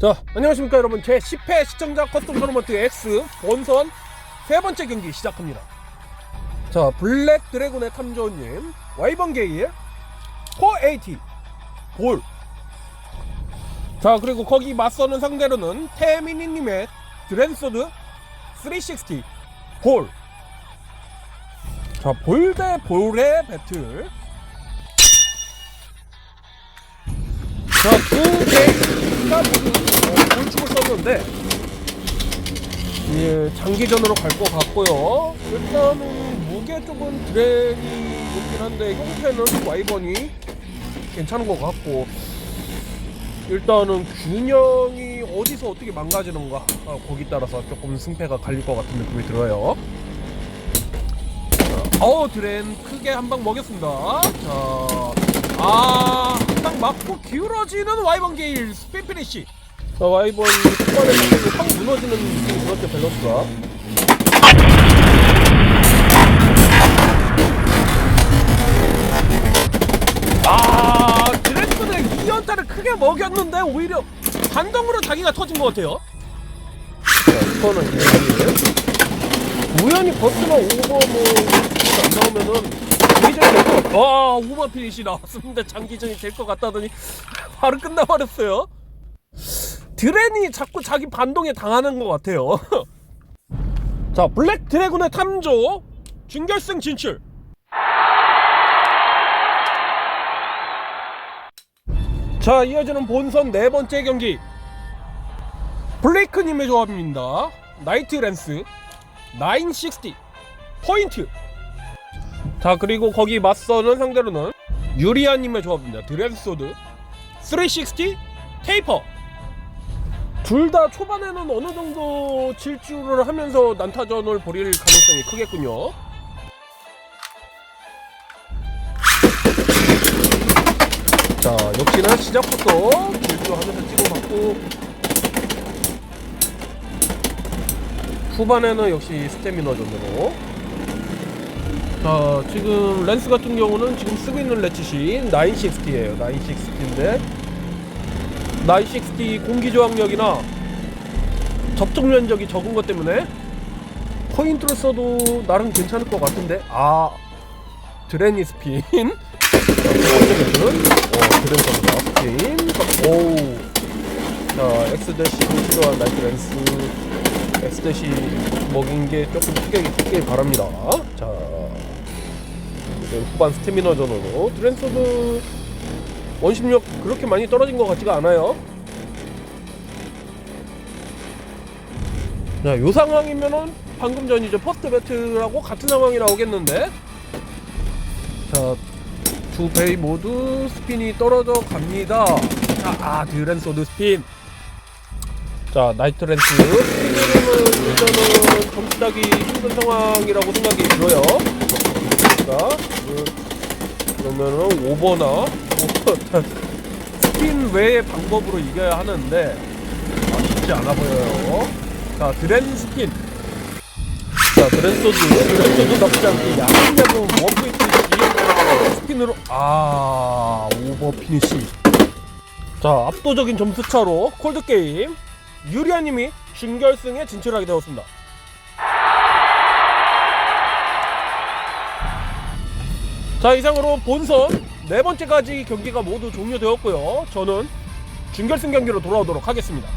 자, 안녕하십니까 여러분. 제 10회 시청자 커스텀 토너먼트 X 본선 세 번째 경기 시작합니다. 자, 블랙 드래곤의 탐조님, 와이번 게이의 480 볼. 자, 그리고 거기 맞서는 상대로는 태미니님의 드랜소드 360 볼. 자, 볼 대 볼의 배틀. 자, 두 게이가 모두 어, 볼축을 썼는데, 예, 장기전으로 갈 것 같고요. 일단은 무게 쪽은 드랙이 높긴 한데, 형태는 와이번이 괜찮은 것 같고, 일단은 균형이 어디서 어떻게 망가지는가, 아, 거기 따라서 조금 승패가 갈릴 것 같은 느낌이 들어요. 자, 어, 드렌 크게 한 방 먹였습니다. 자, 아, 한 방 맞고 기울어지는 와이번 게일 스핀 피니시. 자, 와이번 초반에 확 무너지는 느낌이 들었죠, 밸런스가. 아, 드래프트는 2연타를 크게 먹였는데 오히려 반동으로 자기가 터진 것 같아요. 자, 이거는 이제 우연히 버스나 오버 뭐안 나오면은 장기전이 될 것. 와 오버 피니시 나왔습니다. 장기전이 될 것 같다더니 바로 끝나버렸어요. 드렌이 자꾸 자기 반동에 당하는 것 같아요. 자 블랙 드래곤의 탐조 준결승 진출. 자 이어지는 본선 네 번째 경기 블레이크님의 조합입니다. 나이트 랜스 960 포인트 자 그리고 거기 맞서는 상대로는 유리아님의 조합입니다 드랜소드 360 테이퍼 둘 다 초반에는 어느 정도 질주를 하면서 난타전을 벌일 가능성이 크겠군요. 자 역시나 시작부터 질주하면서 찍어봤고 후반에는 역시 스태미너 전으로. 자 지금 랜스 같은 경우는 지금 쓰고 있는 레치시 960에요. 960인데 960 공기 저항력이나 접촉 면적이 적은 것 때문에 포인트를 써도 나름 괜찮을 것 같은데? 아 드레니 스핀 자, 두 번째 배틀은 어 드레니 서브다 스핀 오우 자 엑스대시 필요한 나이트 랜스. 엑스대시 먹인 게 조금 타격이 컸길 바랍니다. 자, 후반 스태미너 전으로 드랜소드 원심력 그렇게 많이 떨어진 것 같지가 않아요. 자, 요 상황이면은 방금 전 이제 퍼스트 배틀하고 같은 상황이 나오겠는데. 자, 두 베이 모두 스핀이 떨어져 갑니다. 자, 아, 드랜소드 스핀. 자 나이트 스피드는 일단은 점수 따기 힘든 상황이라고 생각이 들어요 자 그러면은 오버나 스핀 외의 방법으로 이겨야 하는데 아, 쉽지 않아 보여요. 자 드렌 스핀 자 드렌소드. 드렌소드 나쁘지 않게 야금야금 워프 있듯이 스핀으로 아 오버 피니시. 자 압도적인 점수 차로 콜드 게임. 유리아님이 준결승에 진출하게 되었습니다. 자 이상으로 본선 네 번째까지 경기가 모두 종료되었고요. 저는 준결승 경기로 돌아오도록 하겠습니다.